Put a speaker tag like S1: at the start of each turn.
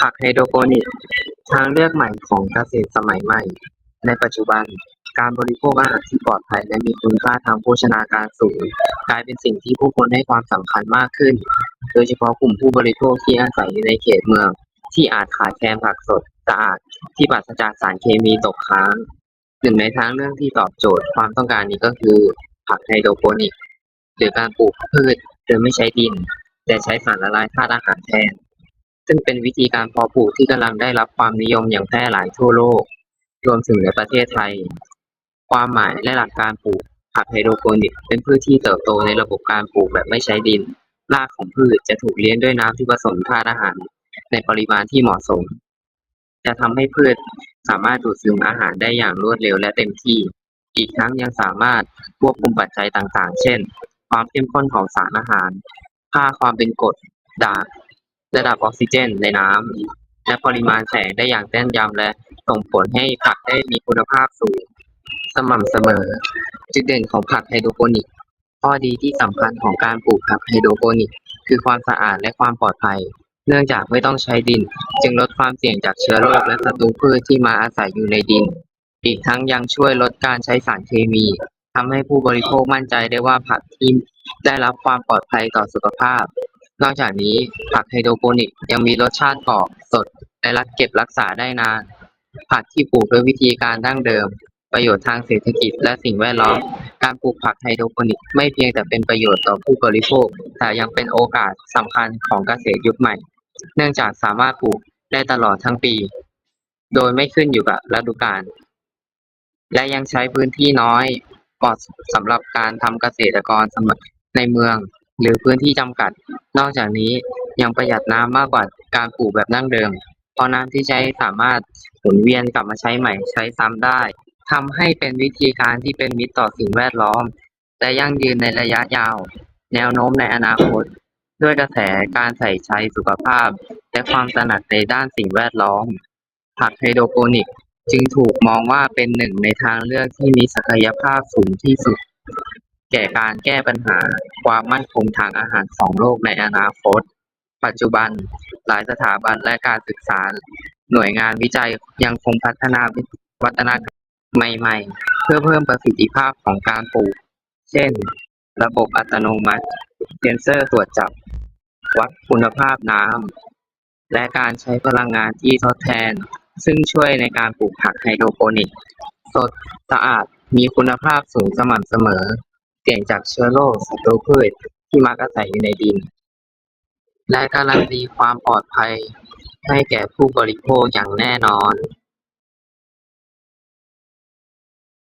S1: ผักไฮโดรโปนิกส์ทางเลือกใหม่ของเกษตรสมัยใหม่ ในปัจจุบัน การบริโภคอาหารที่ปลอดภัยและมีคุณค่าทางโภชนาการสูง กลายเป็นสิ่งที่ผู้คนให้ความสำคัญมากขึ้น โดยเฉพาะกลุ่มผู้บริโภคที่อาศัยอยู่ในเขตเมือง ที่อาจขาดแคลนผักสดสะอาดที่ปราศจากสารเคมีตกค้างหนึ่งในทางเลือกที่ตอบโจทย์ความต้องการนี้ก็คือ ผักไฮโดรโปนิกหรือการปลูกพืชโดยไม่ใช้ดิน แต่ใช้สารละลายธาตุอาหารแทน ซึ่งเป็นวิธีการเพาะปลูกที่กำลังได้รับความนิยมอย่างแพร่หลายทั่วโลก รวมถึงในประเทศไทย ความหมายและหลักการปลูกผักไฮโดรโปนิกเป็นพืชที่เติบโตในระบบการปลูกแบบไม่ใช้ดิน รากของพืชจะถูกเลี้ยงด้วยน้ำที่ผสมธาตุอาหาร ในปริมาณที่เหมาะสม จะทำให้พืชสามารถดูดซึมอาหารได้อย่างรวดเร็วและเต็มที่ อีกทั้งยังสามารถควบคุมปัจจัยต่างๆ เช่น ความเข้มข้นของสารอาหาร ค่าความเป็นกรดด่าง ระดับออกซิเจนในน้ำและปริมาณแสงได้อย่างแม่นยำและส่งผลให้ผักได้มีคุณภาพสูง สม่ำเสมอ จุดเด่นของผักไฮโดรโปนิก ข้อดีที่สำคัญของการปลูกผักไฮโดรโปนิก คือความสะอาดและความปลอดภัย เนื่องจากไม่ต้องใช้ดิน จึงลดความเสี่ยงจากเชื้อโรคและศัตรูพืชที่มาอาศัยอยู่ในดิน อีกทั้งยังช่วยลดการใช้สารเคมีทำให้ผู้บริโภคมั่นใจได้ว่าผักที่ได้รับความปลอดภัยต่อสุขภาพ นอกจากนี้ ผักไฮโดรโปนิกยังมีรสชาติกรอบ สด และรักเก็บรักษาได้นาน ผักที่ปลูกด้วยวิธีการดั้งเดิม ประโยชน์ทางเศรษฐกิจและสิ่งแวดล้อม การปลูกผักไฮโดรโปนิกไม่เพียงแต่เป็นประโยชน์ต่อผู้บริโภค แต่ยังเป็นโอกาสสำคัญของเกษตรยุคใหม่ เนื่องจากสามารถปลูกได้ตลอดทั้งปี โดยไม่ขึ้นอยู่กับฤดูกาล และยังใช้พื้นที่น้อยเหมาะสำหรับการทำเกษตรกรสำหรับในเมือง หรือพื้นที่จำกัด นอกจากนี้ยังประหยัดน้ำมากกว่าการปลูกแบบดั้งเดิม เพราะน้ำที่ใช้สามารถหมุนเวียนกลับมาใช้ใหม่ใช้ซ้ำได้ทำให้เป็นวิธีการที่เป็นมิตรต่อสิ่งแวดล้อม และยั่งยืนในระยะยาว แนวโน้มในอนาคต ด้วยกระแสการใส่ใจสุขภาพ และความตระหนักในด้านสิ่งแวดล้อม ผักไฮโดรโปนิกจึงถูกมองว่าเป็นหนึ่งในทางเลือกที่มีศักยภาพสูงที่สุด แก่การแก้ปัญหาความมั่นคงทางอาหารของโลกในอนาคต ปัจจุบัน หลายสถาบันและการศึกษา หน่วยงานวิจัยยังคงพัฒนาวัฒนาการใหม่ ๆ เพื่อเพิ่มประสิทธิภาพของการปลูก เช่น ระบบอัตโนมัติ เซ็นเซอร์ตรวจจับ วัดคุณภาพน้ำและการใช้พลังงานที่ทดแทน ซึ่งช่วยในการปลูกผักไฮโดรโปนิก สดสะอาดมีคุณภาพสูงสม่ำเสมอ สี่ยงจากเชื้อโรคศัตรูพืชที่มักอาศัยอยู่ในดิน และการันตีความปลอดภัยให้แก่ผู้บริโภคอย่างแน่นอน